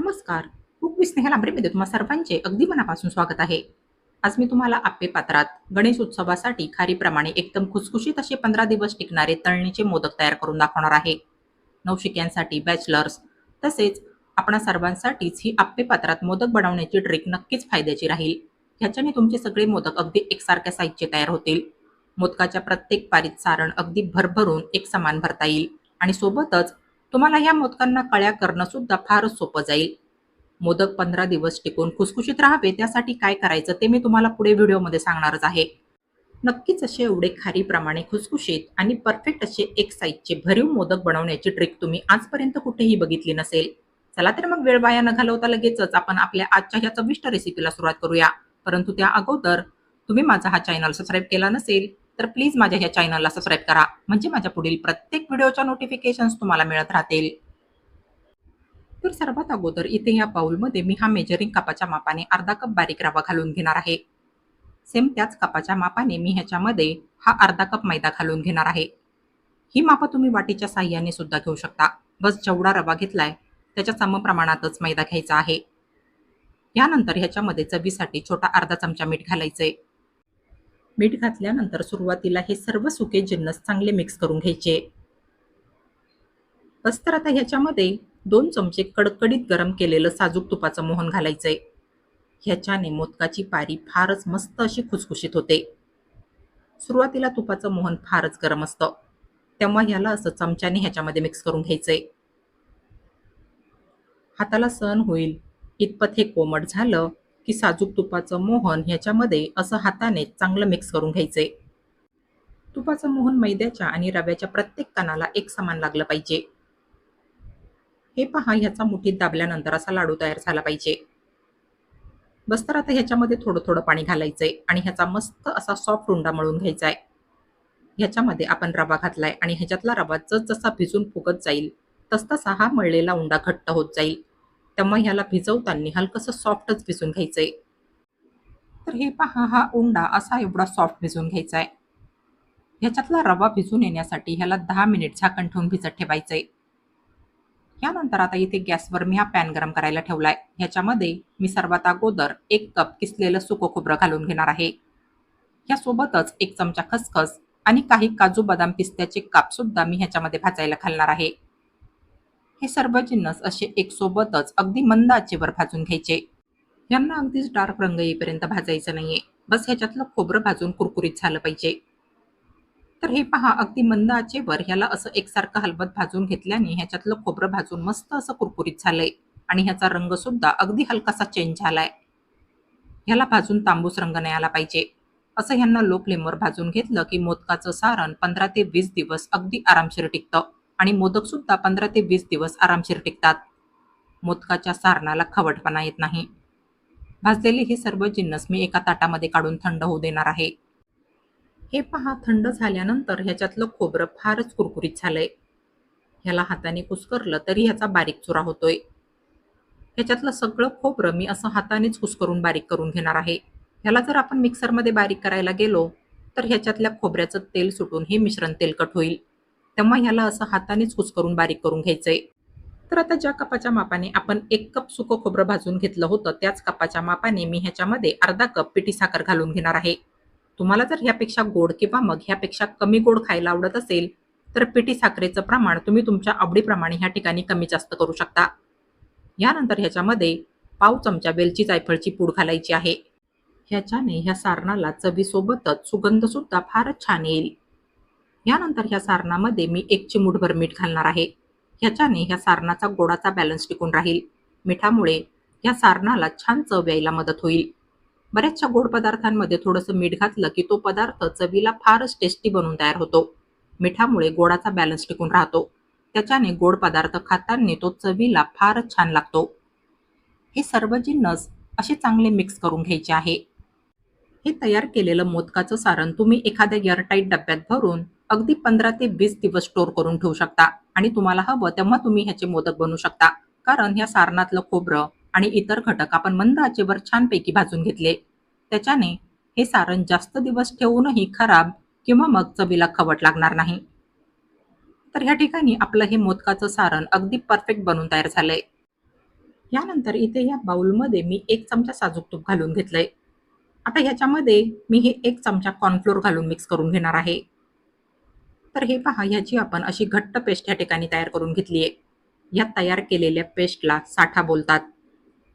नमस्कार. कुक विस्नेह लांबरेमध्ये तुम्हा सर्वांचे अगदी मनापासून स्वागत आहे. आज मी तुम्हाला आप्पे पात्रात गणेश उत्सवासाठी खारीप्रमाणे एकदम खुसखुशीत असे पंधरा दिवस टिकणारे तळणीचे मोदक तयार करून दाखवणार आहे. नवशिक्यांसाठी बॅचलर्स तसेच आपणा सर्वांसाठीच ही आप्पे पात्रात मोदक बनवण्याची ट्रिक नक्कीच फायद्याची राहील. ह्याच्याने तुमचे सगळे मोदक अगदी एकसारख्या साईजचे तयार होतील. मोदकाच्या प्रत्येक पारीत सारण अगदी भरभरून एक समान भरता येईल. आणि सोबतच तुम्हाला या मोदकांना कळ्या करणं सुद्धा फारच सोपं जाईल. मोदक पंधरा दिवस टिकून खुसखुशीत राहावे त्यासाठी काय करायचं ते मी तुम्हाला पुढे व्हिडिओमध्ये सांगणारच आहे. नक्कीच असे एवढे खारीप्रमाणे खुसखुशीत आणि परफेक्ट असे एक साईजचे भरीव मोदक बनवण्याची ट्रिक तुम्ही आजपर्यंत कुठेही बघितली नसेल चला तर मग वेळ वाया न घालवता लगेचच आपण आपल्या आजच्या ह्या चविष्ट रेसिपीला सुरुवात करूया. परंतु त्या अगोदर तुम्ही माझा हा चॅनल सबस्क्राईब केला नसेल तर प्लीज माझ्या ह्या चॅनलला सबस्क्राईब करा. म्हणजे माझ्या पुढील प्रत्येक व्हिडिओच्या नोटिफिकेशन्स तुम्हाला मिळत राहतील. तर सर्वात अगोदर इथे या बाउलमध्ये मी हा मेजरिंग कपाच्या मापाने अर्धा कप बारीक रवा घालून घेणार आहे. सेम त्याच कपाच्या मापाने मी ह्याच्यामध्ये हा अर्धा कप मैदा घालून घेणार आहे. ही मापं तुम्ही वाटीच्या साह्याने सुद्धा घेऊ शकता. बस जेवढा रवा घेतलाय त्याच्या समप्रमाणातच मैदा घ्यायचा आहे. यानंतर ह्याच्यामध्ये चवीसाठी छोटा अर्धा चमचा मीठ घालायचं आहे मीठ घातल्यानंतर सुरुवातीला हे सर्व सुके जिन्नस चांगले मिक्स करून घ्यायचे. बस तर आता ह्याच्यामध्ये दोन चमचे कडकडीत गरम केलेलं साजूक तुपाचं मोहन घालायचंय. ह्याच्याने मोदकाची पारी फारच मस्त अशी खुसखुशीत होते. सुरुवातीला तुपाचं मोहन फारच गरम असतं. तेव्हा ह्याला असं चमच्याने ह्याच्यामध्ये मिक्स करून घ्यायचंय. हाताला सण होईल. इतपत हे कोमट झालं की साजूक तुपाचं मोहन ह्याच्यामध्ये असं हाताने चांगलं मिक्स करून घ्यायचंय तुपाचं मोहन मैद्याच्या आणि रव्याच्या प्रत्येक कणाला एक समान लागलं पाहिजे. हे पहा ह्याचा मुठीत दाबल्यानंतर असा लाडू तयार झाला पाहिजे. बस तर आता ह्याच्यामध्ये थोडं थोडं पाणी घालायचंय आणि ह्याचा मस्त असा सॉफ्ट उंडा मळून घ्यायचा आहे ह्याच्यामध्ये आपण रवा घातलाय आणि ह्याच्यातला रवा जसजसा भिजून फुगत जाईल तसतसा हा मळलेला उंडा घट्ट होत जाईल. त्यामुळे ह्याला भिजवताना हलकंसं सॉफ्टच भिजून घ्यायचंय. तर हे पहा हा उंडा असा एवढा सॉफ्ट भिजून घ्यायचा आहे ह्याच्यातला रवा भिजून येण्यासाठी ह्याला दहा मिनिट झाकण ठेवून भिजत ठेवायचंय. यानंतर आता इथे गॅसवर मी हा पॅन गरम करायला ठेवलाय. ह्याच्यामध्ये मी सर्वात अगोदर एक कप किसलेलं सुकं खोबरं घालून घेणार आहे. यासोबतच एक चमचा खसखस आणि काही काजू बदाम पिस्त्याचे काप सुद्धा मी ह्याच्यामध्ये भाजायला घालणार आहे. हे सर्व जिन्नस असे एक सोबतच अगदी मंद आचेवर भाजून घ्यायचे. यांना अगदीच डार्क रंग येईपर्यंत भाजायचं नाहीये. बस ह्याच्यातलं खोबरं भाजून कुरकुरीत झालं पाहिजे. तर हे पहा अगदी मंद आचेवर ह्याला असं एकसारखं हलवत भाजून घेतल्याने ह्याच्यातलं खोबरं भाजून मस्त असं कुरकुरीत झालंय. आणि ह्याचा रंग सुद्धा अगदी हलकासा चेंज झालाय. ह्याला भाजून तांबूस रंग नाही आला पाहिजे. असं ह्यांना लो फ्लेमवर भाजून घेतलं की मोदकाचं सारण पंधरा ते वीस दिवस अगदी आरामशीर टिकतं. आणि मोदक सुद्धा पंधरा ते वीस दिवस आरामशीर टिकतात. मोदकाच्या सारणाला खवटपणा येत नाही. भाजलेले हे सर्व जिन्नस मी एका ताटामध्ये काढून थंड होऊ देणार आहे. हे पहा थंड झाल्यानंतर ह्याच्यातलं खोबरं फारच कुरकुरीत झालंय. ह्याला हाताने कुस्करलं तरी ह्याचा बारीक चुरा होतोय. ह्याच्यातलं सगळं खोबरं मी असं हातानेच कुस्करून बारीक करून घेणार आहे. ह्याला जर आपण मिक्सरमध्ये बारीक करायला गेलो तर ह्याच्यातल्या खोबऱ्याचं तेल सुटून हे मिश्रण तेलकट होईल. तेव्हा ह्याला असं हातानेच कुस्करून बारीक करून घ्यायचंय. तर आता ज्या कपाच्या मापाने आपण एक कप सुकं खोबरं भाजून घेतलं होतं त्याच कपाच्या मापाने मी ह्याच्यामध्ये अर्धा कप पिठी साखर घालून घेणार आहे. तुम्हाला जर ह्यापेक्षा गोड किंवा मग ह्यापेक्षा कमी गोड खायला आवडत असेल तर पिठी साखरेचं प्रमाण तुम्ही तुमच्या आवडीप्रमाणे ह्या ठिकाणी कमी जास्त करू शकता. यानंतर ह्याच्यामध्ये पाव चमचा वेलची जायफळची पूड घालायची आहे. ह्याच्याने ह्या सारणाला चवीसोबतच सुगंध सुद्धा फारच छान येईल. यानंतर ह्या सारणामध्ये मी एक चिमूटभर मीठ घालणार आहे. ह्याच्याने ह्या सारणाचा गोडाचा बॅलन्स टिकून राहील. मिठामुळे ह्या सारणाला छान चव यायला मदत होईल. बऱ्याचशा गोड पदार्थांमध्ये थोडंसं मीठ घातलं की तो पदार्थ चवीला फारच टेस्टी बनून तयार होतो. मिठामुळे गोडाचा बॅलन्स टिकून राहतो. त्याच्याने गोड पदार्थ खाताना तो चवीला फारच छान लागतो. हे सर्व जिन्नस असे चांगले मिक्स करून घ्यायचे आहे. हे तयार केलेलं मोदकाचं सारण तुम्ही एखाद्या एअरटाईट डब्यात भरून अगदी पंधरा ते वीस दिवस स्टोर करून ठेवू शकता. आणि तुम्हाला हवं तेव्हा तुम्ही ह्याचे मोदक बनवू शकता. कारण ह्या सारणातलं खोबरं आणि इतर घटक आपण मंद आचेवर छानपैकी भाजून घेतले. त्याच्याने हे सारण जास्त दिवस ठेवूनही खराब किंवा मग चवीला खवट लागणार नाही. तर ह्या ठिकाणी आपलं हे मोदकाचं सारण अगदी परफेक्ट बनून तयार झालंय. यानंतर इथे या बाउलमध्ये मी एक चमचा साजूक तूप घालून घेतलंय. आता ह्याच्यामध्ये मी हे एक चमचा कॉर्नफ्लोअर घालून मिक्स करून घेणार आहे. तर हे पहा ह्याची आपण अशी घट्ट पेस्ट या ठिकाणी तयार करून घेतली आहे. या तयार केलेल्या पेस्टला साठा बोलतात.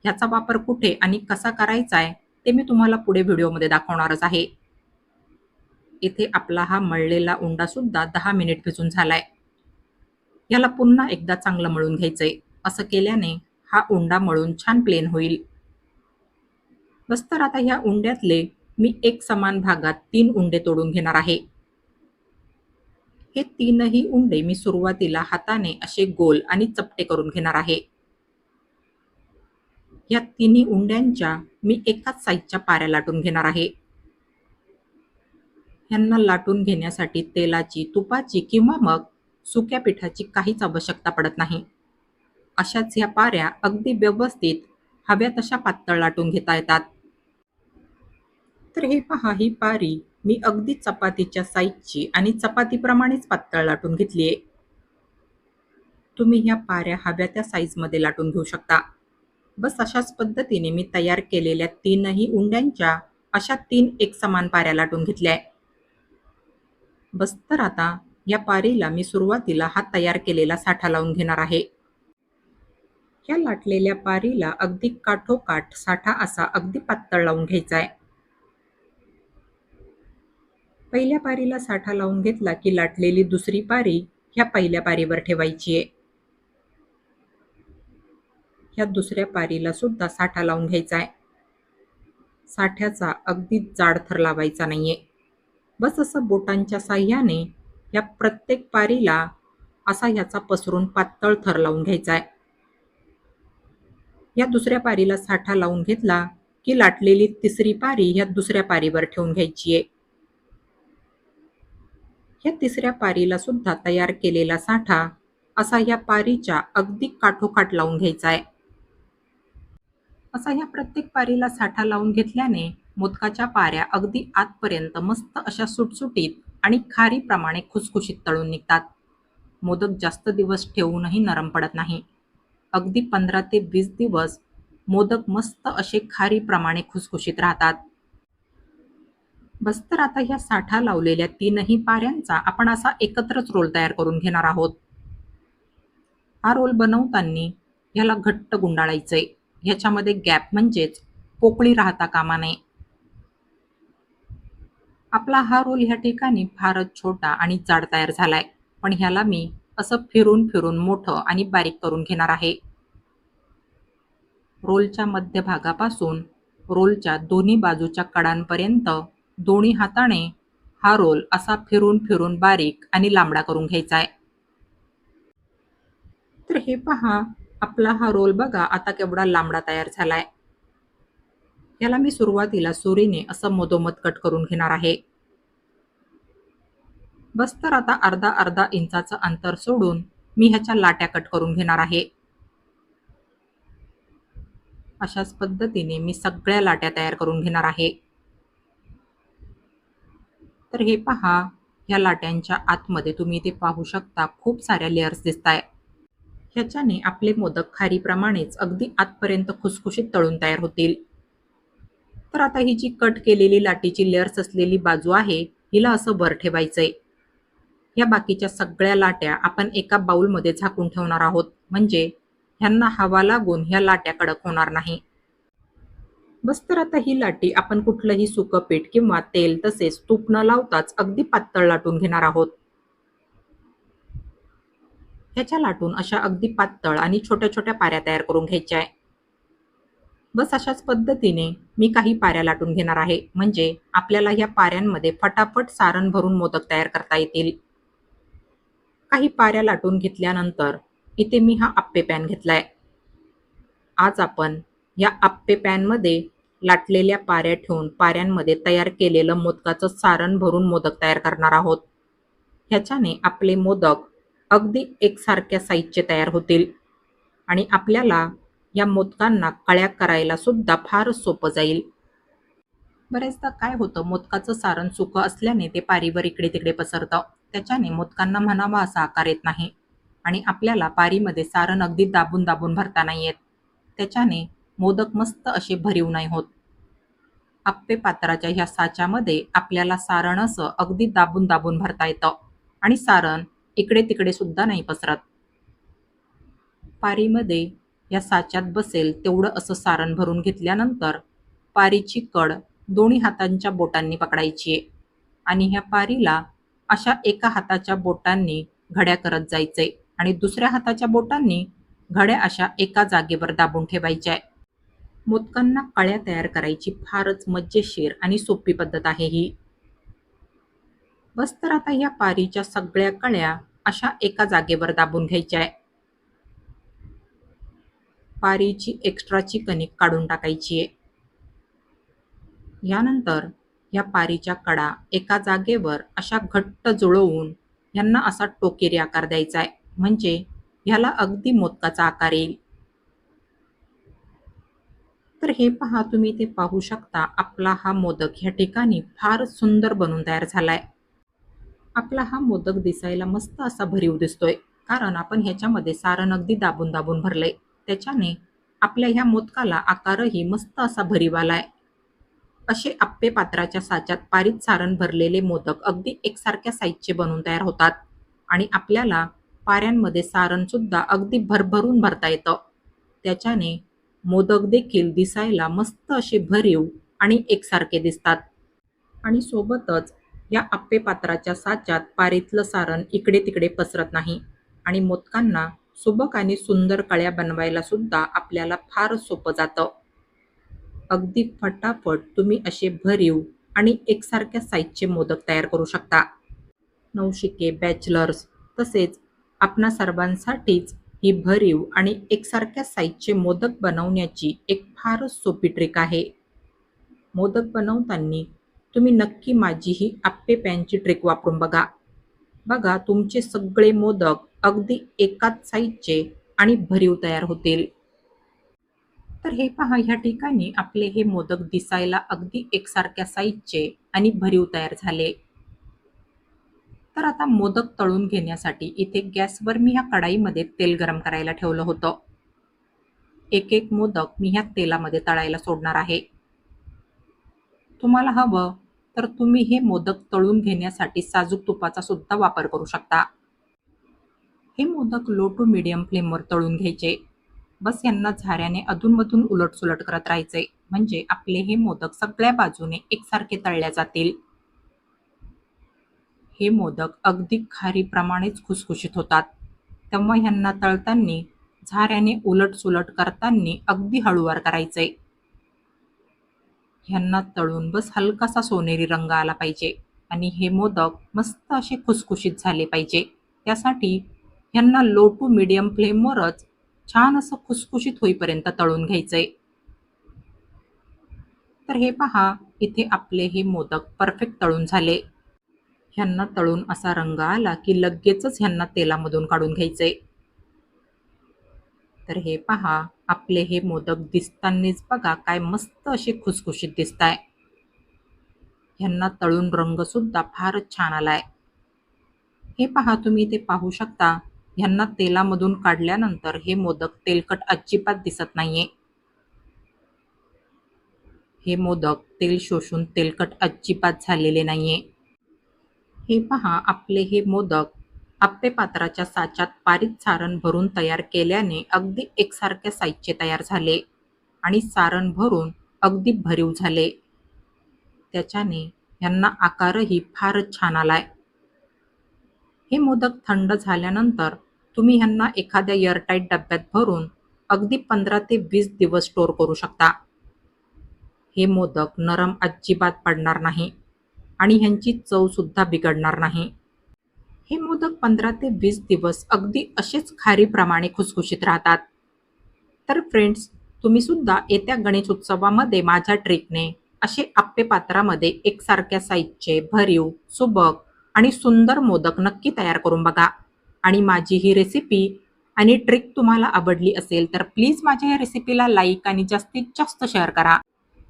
ह्याचा वापर कुठे आणि कसा करायचा आहे ते मी तुम्हाला पुढे व्हिडिओमध्ये दाखवणारच आहे. इथे आपला हा मळलेला उंडा सुद्धा दहा मिनिट भिजून झालाय. याला पुन्हा एकदा चांगलं मळून घ्यायचंय. असं केल्याने हा उंडा मळून छान प्लेन होईल. बस तर आता ह्या उंड्यातले मी एक समान भागात तीन उंडे तोडून घेणार आहे. हे तीनही उंडे मी सुरुवातीला हाताने असे गोल आणि चपटे करून घेणार आहे. या तिन्ही उंड्यांच्या मी एकाच साईजच्या पाऱ्या लाटून घेणार आहे. ह्यांना लाटून घेण्यासाठी तेलाची तुपाची किंवा मग सुक्या पिठाची काहीच आवश्यकता पडत नाही. अशाच ह्या पाऱ्या अगदी व्यवस्थित हव्या तशा पातळ लाटून घेता येतात. तर हे पहा ही पारी मी अगदी चपातीच्या साईजची आणि चपातीप्रमाणेच पातळ लाटून घेतली आहे तुम्ही ह्या पाऱ्या हव्या त्या साईजमध्ये लाटून घेऊ शकता. बस अशाच पद्धतीने मी तयार केलेल्या तीनही उंड्यांच्या अशा तीन एक समान पाऱ्या लाटून घेतल्या आहे बस तर आता या पारीला मी सुरुवातीला हा तयार केलेला साठा लावून घेणार आहे. या लाटलेल्या पारीला अगदी काठोकाठ साठा असा अगदी पातळ लावून घ्यायचा आहे. पहिल्या पारीला साठा लावून घेतला की लाटलेली दुसरी पारी ह्या पहिल्या पारीवर ठेवायची आहे. ह्या दुसऱ्या पारीला सुद्धा साठा लावून घ्यायचा आहे. साठ्याचा अगदी जाड थर लावायचा नाहीये. बस असं बोटांच्या साह्याने या प्रत्येक पारीला असा ह्याचा पसरून पातळ थर लावून घ्यायचा आहे. या दुसऱ्या पारीला साठा लावून घेतला की लाटलेली तिसरी पारी ह्या दुसऱ्या पारीवर ठेवून घ्यायची आहे. या तिसऱ्या पारीला सुद्धा तयार केलेला साठा असा या पारीच्या अगदी काठोकाठ लावून घ्यायचा आहे. असा ह्या प्रत्येक पारीला साठा लावून घेतल्याने मोदकाच्या पाऱ्या अगदी आतपर्यंत मस्त अशा सुटसुटीत आणि खारीप्रमाणे खुसखुशीत तळून निघतात. मोदक जास्त दिवस ठेवूनही नरम पडत नाही. अगदी पंधरा ते वीस दिवस मोदक मस्त असे खारीप्रमाणे खुसखुशीत राहतात. बस तर आता ह्या साठा लावलेल्या तीनही पाऱ्यांचा आपण असा एकत्रच रोल तयार करून घेणार आहोत. हा रोल बनवताना ह्याला घट्ट गुंडाळायचंय. ह्याच्यामध्ये गॅप म्हणजेच पोकळी राहता कामा नये. आपला हा रोल ह्या ठिकाणी फारच छोटा आणि जाड तयार झालाय. पण ह्याला मी असं फिरून फिरून मोठं आणि बारीक करून घेणार आहे. रोलच्या मध्यभागापासून रोलच्या दोन्ही बाजूच्या कडांपर्यंत दोन्ही हाताने हा रोल असा फिरून फिरून बारीक आणि लांबडा करून घ्यायचा आहे. तर हे पहा आपला हा रोल बघा आता केवढा लांबडा तयार झालाय. याला मी सुरुवातीला सुरीने असं मधोमध कट करून घेणार आहे. बस तर आता अर्धा अर्धा इंचाचं अंतर सोडून मी ह्याच्या लाट्या कट करून घेणार आहे. अशाच पद्धतीने मी सगळ्या लाट्या तयार करून घेणार आहे. तर हे पहा ह्या लाट्यांच्या आतमध्ये तुम्ही इथे पाहू शकता खूप साऱ्या लेअर्स दिसत आहे ह्याच्याने आपले मोदक खारीप्रमाणेच अगदी आतपर्यंत खुसखुशीत तळून तयार होतील. तर आता ही जी कट केलेली लाटीची लेअर्स असलेली बाजू आहे हिला असं वर ठेवायचंय. या बाकीच्या सगळ्या लाट्या आपण एका बाउलमध्ये झाकून ठेवणार आहोत. म्हणजे ह्यांना हवा लागून ह्या लाट्या कडक होणार नाही. बस तर आता ही लाटी आपण कुठलंही सुकं पीठ किंवा तेल तसेच तूप न लावताच अगदी पातळ लाटून घेणार आहोत. ह्याच्या लाटून अशा अगदी पातळ आणि छोट्या छोट्या पाऱ्या तयार करून घ्यायच्या आहे. बस अशाच पद्धतीने मी काही पाऱ्या लाटून घेणार आहे. म्हणजे आपल्याला ह्या पाऱ्यांमध्ये फटाफट सारण भरून मोदक तयार करता येतील. काही पाऱ्या लाटून घेतल्यानंतर इथे मी हा आप्पे पॅन घेतलाय. आज आपण या आप्पे पॅनमध्ये लाटलेल्या पाऱ्या ठेवून पाऱ्यांमध्ये तयार केलेलं मोदकाचं सारण भरून मोदक तयार करणार आहोत. ह्याच्याने आपले मोदक अगदी एकसारख्या साईजचे तयार होतील. आणि आपल्याला या मोदकांना कळ्या करायला सुद्धा फार सोपं जाईल. बरेचदा काय होतं मोदकाचं सारण सुकं असल्याने ते पारीवर इकडे तिकडे पसरतं. त्याच्याने मोदकांना म्हणावा असा आकार येत नाही. आणि आपल्याला पारीमध्ये सारण अगदी दाबून दाबून भरता नाही येत. त्याच्याने मोदक मस्त असे भरीव नाही होत. आप्पे पात्राच्या ह्या साच्यामध्ये आपल्याला सारण असं अगदी दाबून दाबून भरता येतं आणि सारण इकडे तिकडे सुद्धा नाही पसरत. पारीमध्ये या साच्यात बसेल तेवढं असं सारण भरून घेतल्यानंतर पारीची कड दोन्ही हातांच्या बोटांनी पकडायची आहे आणि ह्या पारीला अशा एका हाताच्या बोटांनी घड्या करत जायचंय आणि दुसऱ्या हाताच्या बोटांनी घड्या अशा एका जागेवर दाबून ठेवायच्या आहे. मोदकांना कळ्या तयार करायची फारच मज्जेशीर आणि सोपी पद्धत आहे ही. बस तर आता या पारीच्या सगळ्या कळ्या अशा एका जागेवर दाबून घ्यायच्या आहे पारीची एक्स्ट्राची कणिक काढून टाकायची आहे यानंतर या पारीच्या कडा एका जागेवर अशा घट्ट जुळवून यांना असा टोकेरी आकार द्यायचा आहे म्हणजे ह्याला अगदी मोदकाचा आकार येईल. तर हे पहा तुम्ही ते पाहू शकता. आपला हा मोदक ह्या ठिकाणी फार सुंदर बनून तयार झालाय. आपला हा मोदक दिसायला मस्त असा भरीव दिसतोय. कारण आपण ह्याच्यामध्ये सारण अगदी दाबून दाबून भरलंय. त्याच्याने आपल्या ह्या मोदकाला आकारही मस्त असा भरीव आलाय. असे आप्पे पात्राच्या साच्यात पारीत सारण भरलेले मोदक अगदी एकसारख्या साईजचे बनून तयार होतात. आणि आपल्याला पाऱ्यांमध्ये सारण सुद्धा अगदी भरभरून भरता येतं. त्याच्याने मोदक देखील दिसायला मस्त असे भरीव आणि एकसारखे दिसतात. आणि सोबतच या आप्पे पात्राच्या साच्यात पारीतलं सारण इकडे तिकडे पसरत नाही आणि मोदकांना सुबक आणि सुंदर कळ्या बनवायला सुद्धा आपल्याला फार सोपं जातं. अगदी फटाफट तुम्ही असे भरीव आणि एकसारख्या साईजचे मोदक तयार करू शकता. नवशिके बॅचलर्स तसेच आपणा सर्वांसाठीच ही भरीव आणि एकसारख्या साईजचे मोदक बनवण्याची एक फारच सोपी ट्रिक आहे. मोदक बनवताना तुम्ही नक्की माझी ही आप्पे पॅनची ट्रिक वापरून बघा. बघा तुमचे सगळे मोदक अगदी एकाच साईजचे आणि भरीव तयार होतील. तर हे पहा ह्या ठिकाणी आपले हे मोदक दिसायला अगदी एकसारख्या साईजचे आणि भरीव तयार झाले. तर आता मोदक तळून घेण्यासाठी इथे गॅसवर मी ह्या कढाईमध्ये तेल गरम करायला ठेवलं होतं. एक एक मोदक मी ह्या तेलामध्ये तळायला सोडणार आहे. तुम्हाला हवं तर तुम्ही हे मोदक तळून घेण्यासाठी साजूक तुपाचा सुद्धा वापर करू शकता. हे मोदक लो टू मिडियम फ्लेमवर तळून घ्यायचे. बस यांना झाऱ्याने अधूनमधून उलटसुलट करत राहायचे. म्हणजे आपले हे मोदक सगळ्या बाजूने एकसारखे तळल्या जातील. हे मोदक अगदी खारीप्रमाणेच खुसखुशीत होतात. तेव्हा ह्यांना तळताना झाऱ्याने उलटसुलट करताना अगदी हळूवार करायचे. ह्यांना तळून बस हलकासा सोनेरी रंग आला पाहिजे आणि हे मोदक मस्त असे खुसखुशीत झाले पाहिजे. त्यासाठी ह्यांना लो टू मिडियम फ्लेमवरच छान असं खुसखुशीत होईपर्यंत तळून घ्यायचंय तर हे पहा इथे आपले हे मोदक परफेक्ट तळून झाले. ह्यांना तळून असा रंग आला की लगेचच ह्यांना तेलामधून काढून घ्यायचे. तर हे पहा आपले हे मोदक दिसतानीच बघा काय मस्त असे खुसखुशीत दिसताय. ह्यांना तळून रंग सुद्धा फारच छान आलाय. हे पहा तुम्ही ते पाहू शकता ह्यांना तेलामधून काढल्यानंतर हे मोदक तेलकट अजिबात दिसत नाहीये. हे मोदक तेल शोषून तेलकट अजिबात झालेले नाहीये. हे पहा आपले हे मोदक. आप्पे पात्राच्या साच्यात पारीत सारण भरून तयार केल्याने अगदी एकसारख्या साईजचे तयार झाले आणि सारण भरून अगदी भरीव झाले. त्याच्याने ह्यांना आकारही फारच छान आलाय. हे मोदक थंड झाल्यानंतर तुम्ही ह्यांना एखाद्या एअरटाईट डब्यात भरून अगदी पंधरा ते वीस दिवस स्टोअर करू शकता. हे मोदक नरम अजिबात पडणार नाही. आणि ह्यांची चवसुद्धा बिघडणार नाही. हे मोदक पंधरा ते वीस दिवस अगदी असेच खारीप्रमाणे खुसखुशीत राहतात. तर फ्रेंड्स तुम्ही सुद्धा येत्या गणेश उत्सवामध्ये माझ्या ट्रिकने असे आप्पे पात्रामध्ये एकसारख्या साईजचे भरीव सुबक आणि सुंदर मोदक नक्की तयार करून बघा. आणि माझी ही रेसिपी आणि ट्रिक तुम्हाला आवडली असेल तर प्लीज माझ्या या रेसिपीला लाईक आणि जास्तीत जास्त शेअर करा.